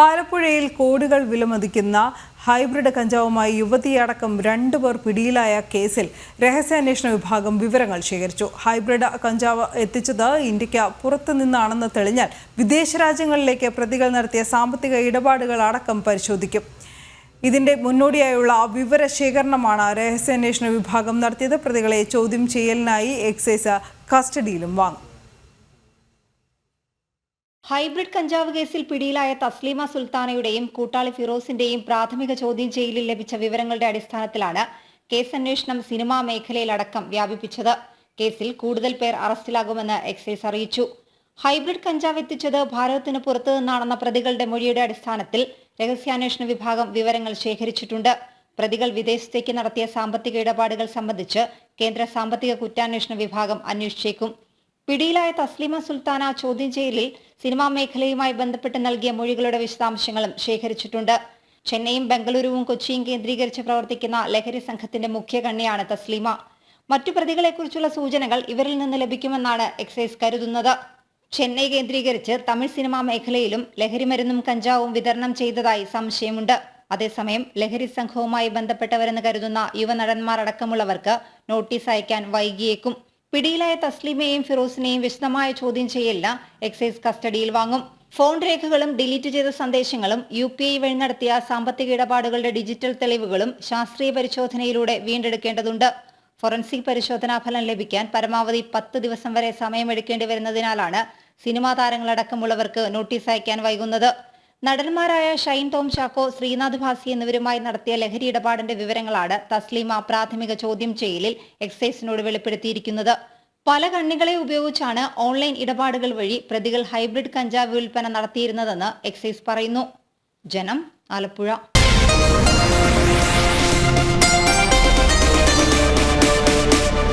ആലപ്പുഴയിൽ കോടികൾ വിലമതിക്കുന്ന ഹൈബ്രിഡ് കഞ്ചാവുമായി യുവതിയടക്കം രണ്ടുപേർ പിടിയിലായ കേസിൽ രഹസ്യാന്വേഷണ വിഭാഗം വിവരങ്ങൾ ശേഖരിച്ചു. ഹൈബ്രിഡ് കഞ്ചാവ് എത്തിച്ചത് ഇന്ത്യയ്ക്ക് പുറത്തുനിന്നാണെന്ന് തെളിഞ്ഞാൽ വിദേശ രാജ്യങ്ങളിലേക്ക് പ്രതികൾ നടത്തിയ സാമ്പത്തിക ഇടപാടുകൾ അടക്കം പരിശോധിക്കും. ഇതിന്റെ മുന്നോടിയായുള്ള വിവരശേഖരണമാണ് രഹസ്യാന്വേഷണ വിഭാഗം നടത്തിയത്. പ്രതികളെ ചോദ്യം ചെയ്യലിനായി എക്സൈസ് കസ്റ്റഡിയിലും വാങ്ങും. ഹൈബ്രിഡ് കഞ്ചാവ് കേസിൽ പിടിയിലായ തസ്ലീമ സുൽത്താനയുടെയും കൂട്ടാളി ഫിറോസിന്റെയും പ്രാഥമിക ചോദ്യം ചെയ്യലിൽ ലഭിച്ച വിവരങ്ങളുടെ അടിസ്ഥാനത്തിലാണ് കേസ് അന്വേഷണം സിനിമാ മേഖലയിലടക്കം വ്യാപിപ്പിച്ചത്. കേസിൽ കൂടുതൽ പേർ അറസ്റ്റിലാകുമെന്ന് എക്സൈസ് അറിയിച്ചു. ഹൈബ്രിഡ് കഞ്ചാവ് എത്തിച്ചത് ഭാരതത്തിന് പുറത്തു നിന്നാണെന്ന പ്രതികളുടെ മൊഴിയുടെ അടിസ്ഥാനത്തിൽ രഹസ്യാന്വേഷണ വിഭാഗം വിവരങ്ങൾ ശേഖരിച്ചിട്ടുണ്ട്. പ്രതികൾ വിദേശത്തേക്ക് നടത്തിയ സാമ്പത്തിക ഇടപാടുകൾ സംബന്ധിച്ച് കേന്ദ്ര സാമ്പത്തിക കുറ്റാന്വേഷണ വിഭാഗം അന്വേഷിച്ചേക്കും. പിടിയിലായ തസ്ലിമ സുൽത്താന ചോദ്യം ചെയ്യലിൽ സിനിമാ മേഖലയുമായി ബന്ധപ്പെട്ട് നൽകിയ മൊഴികളുടെ വിശദാംശങ്ങളും ശേഖരിച്ചിട്ടുണ്ട്. ചെന്നൈയും ബംഗളൂരുവും കൊച്ചിയും കേന്ദ്രീകരിച്ച് പ്രവർത്തിക്കുന്ന ലഹരി സംഘത്തിന്റെ മുഖ്യ കണ്ണിയാണ് തസ്ലീമ. മറ്റു പ്രതികളെക്കുറിച്ചുള്ള സൂചനകൾ ഇവരിൽ നിന്ന് ലഭിക്കുമെന്നാണ് എക്സൈസ് കരുതുന്നത്. ചെന്നൈ കേന്ദ്രീകരിച്ച് തമിഴ് സിനിമാ മേഖലയിലും ലഹരിമരുന്നും കഞ്ചാവും വിതരണം ചെയ്തതായി സംശയമുണ്ട്. അതേസമയം ലഹരി സംഘവുമായി ബന്ധപ്പെട്ടവരെന്ന് കരുതുന്ന യുവനടന്മാർ അടക്കമുള്ളവർക്ക് നോട്ടീസ് അയക്കാൻ വൈകിയേക്കും. പിടിയിലായ തസ്ലിമയെയും ഫിറോസിനെയും വിശദമായ ചോദ്യം ചെയ്യലിന് എക്സൈസ് കസ്റ്റഡിയിൽ വാങ്ങും. ഫോൺ രേഖകളും ഡിലീറ്റ് ചെയ്ത സന്ദേശങ്ങളും യു പി ഐ വഴി നടത്തിയ സാമ്പത്തിക ഇടപാടുകളുടെ ഡിജിറ്റൽ തെളിവുകളും ശാസ്ത്രീയ പരിശോധനയിലൂടെ വീണ്ടെടുക്കേണ്ടതുണ്ട്. ഫോറൻസിക് പരിശോധനാ ഫലം ലഭിക്കാൻ പരമാവധി പത്ത് ദിവസം വരെ സമയമെടുക്കേണ്ടി വരുന്നതിനാലാണ് സിനിമാ താരങ്ങളടക്കമുള്ളവർക്ക് നോട്ടീസ് അയക്കാൻ വൈകുന്നത്. നടന്മാരായ ഷൈൻ ടോം ചാക്കോ ശ്രീനാഥ് ഭാസി എന്നിവരുമായി നടത്തിയ ലഹരി ഇടപാടിന്റെ വിവരങ്ങളാണ് തസ്ലീമ പ്രാഥമിക ചോദ്യം ചെയ്യലിൽ എക്സൈസിനോട് വെളിപ്പെടുത്തിയിരിക്കുന്നത്. പല കണ്ണികളെ ഉപയോഗിച്ചാണ് ഓൺലൈൻ ഇടപാടുകൾ വഴി പ്രതികൾ ഹൈബ്രിഡ് കഞ്ചാവ് വിൽപ്പന നടത്തിയിരുന്നതെന്ന് എക്സൈസ് പറയുന്നു. ജനം ആലപ്പുഴ.